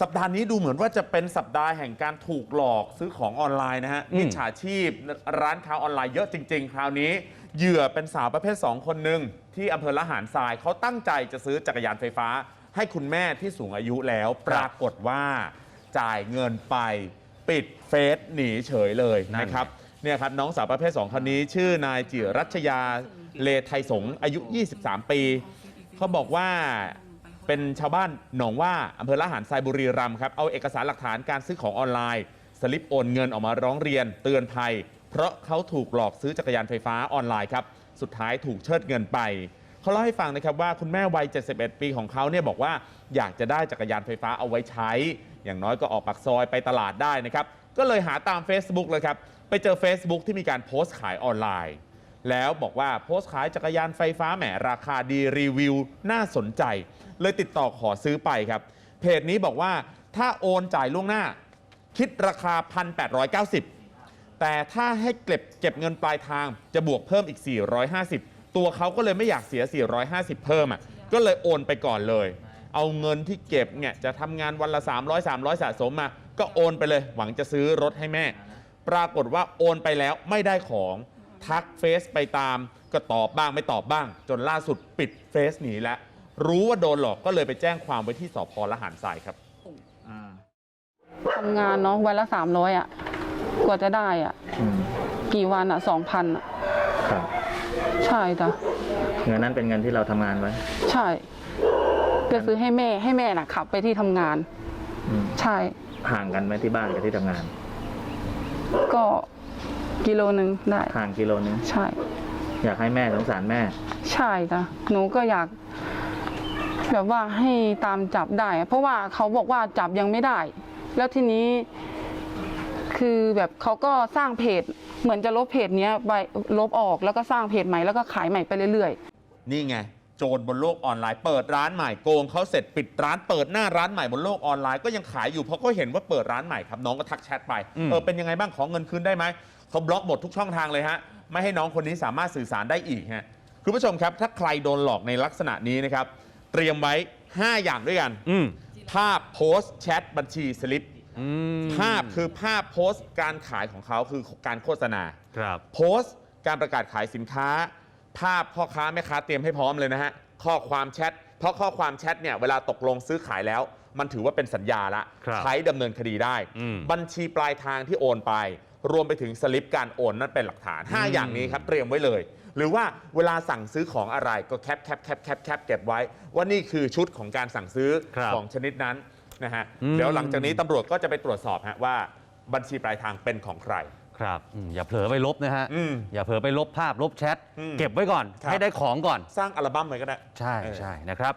สัปดาห์นี้ดูเหมือนว่าจะเป็นสัปดาห์แห่งการถูกหลอกซื้อของออนไลน์นะฮะอืมมิจฉาชีพ ร้านค้าออนไลน์เยอะจริง ๆ คราวนี้เหยื่อเป็นสาวประเภท 2 คนหนึ่งที่อำเภอละหารทรายเขาตั้งใจจะซื้อจักรยานไฟฟ้า ให้คุณแม่ที่สูงอายุแล้ว ปรากฏว่าจ่ายเงินไปปิดเฟซหนีเฉยเลยนั่นไงนะครับเนี่ยครับน้องสาวประเภท 2 คนนี้ ชื่อนายจิรัชยาเลไทยสงฆ์อายุ 23 ปีเขาบอกว่า เป็นชาวบ้านหนองว่าอำเภอละหารทรายบุรีรัมย์ครับ เอาเอกสารหลักฐานการซื้อของออนไลน์ สลิปโอนเงินออกมาร้องเรียน เตือนภัย เพราะเขาถูกหลอกซื้อจักรยานไฟฟ้าออนไลน์ครับ สุดท้ายถูกเชิดเงินไป เขาเล่าให้ฟังนะครับว่าคุณแม่วัย 71 ปีของเขาเนี่ยบอกว่าอยากจะได้จักรยานไฟฟ้าเอาไว้ใช้ อย่างน้อยก็ออกปากซอยไปตลาดได้นะครับ ก็เลยหาตาม Facebook เลยครับ ไปเจอ Facebook ที่มีการโพสต์ขายออนไลน์ แล้วบอกว่าโพสต์ขายจักรยานไฟฟ้าแหมราคาดีรีวิวน่าสนใจ เลยติดต่อขอซื้อไปครับ เพจนี้บอกว่าถ้าโอนจ่ายล่วงหน้า คิดราคา 1,890 แต่ถ้าให้เก็บเก็บเงินปลายทางจะบวกเพิ่มอีก 450 ตัวเขาก็เลยไม่อยากเสีย 450 เพิ่มอะก็เลยโอนไปก่อนเลย เอาเงินที่เก็บเนี่ยจะทำงานวันละ 300 300 สะสมมา ก็โอนไปเลย หวังจะซื้อรถให้แม่ ปรากฏว่าโอนไปแล้วไม่ได้ของ ทักเฟซไปตามก็ตอบบ้างไม่ตอบบ้าง จนล่าสุดปิดเฟซหนีแล้วรู้ว่าโดนหลอกก็เลยไปแจ้งความไว้ที่สพละหารทรายครับอ่าทำงานเนาะวันละสามร้อยอะ กว่าจะได้อะ อืมกี่วันอะสองพันอะ ครับใช่จ้ะเงินนั้นเป็นเงินที่เราทำงานไว้ใช่จะซื้อให้แม่ให้แม่น่ะขับไปที่ทำงาน อืมใช่ ห่างกันไหมที่บ้านกับที่ทำงาน ก็ กิโลหนึ่งได้ ห่างกิโลนึง ใช่ อยากให้แม่สงสารแม่ ใช่จ้ะหนูก็อยาก แบบว่าให้ตามจับได้อะเพราะว่าเขาบอกว่าจับยังไม่ได้ แล้วทีนี้ คือแบบเขาก็สร้างเพจ เหมือนจะลบเพจเนี้ยไปลบออกแล้วก็สร้างเพจใหม่แล้วก็ขายใหม่ไปเรื่อยๆ นี่ไงโจรบนโลกออนไลน์ เปิดร้านใหม่โกงเขาเสร็จปิดร้านเปิดหน้าร้านใหม่บนโลกออนไลน์ก็ยังขายอยู่เพราะก็เห็นว่าเปิดร้านใหม่ครับน้องก็ทักแชทไปอืม เออเป็นยังไงบ้างขอเงินคืนได้ไหมเขาบล็อกหมดทุกช่องทางเลยฮะไม่ให้น้องคนนี้สามารถสื่อสารได้อีกฮะคุณผู้ชมครับ ถ้าใครโดนหลอกในลักษณะนี้นะครับเตรียมไว้ 5 อย่างด้วยกัน อืมภาพโพสต์แชทบัญชีสลิป อืมภาพคือภาพโพสต์การขายของเขาคือการโฆษณา ครับ โพสต์การประกาศขายสินค้า ภาพพ่อค้าแม่ค้าเตรียมให้พร้อมเลยนะฮะข้อความแชทเพราะข้อความแชทเนี่ยเวลาตกลงซื้อขายแล้ว มันถือว่าเป็นสัญญาละครับใช้ดำเนินคดีได้อืมบัญชีปลายทางที่โอนไป รวมไปถึงสลิปการโอนนั่นเป็นหลักฐานอืม5อย่างนี้ครับเตรียมไว้เลย หรือว่าเวลาสั่งซื้อของอะไรก็แคปแคปแคปแคปแคปเก็บไว้ ว่านี่คือชุดของการสั่งซื้อครับของชนิดนั้นนะฮะอืมเดี๋ยวหลังจากนี้ตำรวจก็จะไปตรวจสอบฮะว่าบัญชีปลายทางเป็นของใคร ครับอืมอย่าเผลอไปลบนะฮะ อืมอย่าเผลอไปลบภาพลบแชท อืมเก็บไว้ก่อน ครับ ให้ได้ของก่อน สร้างอัลบั้มไว้ก็ได้ ใช่เออใช่นะครับ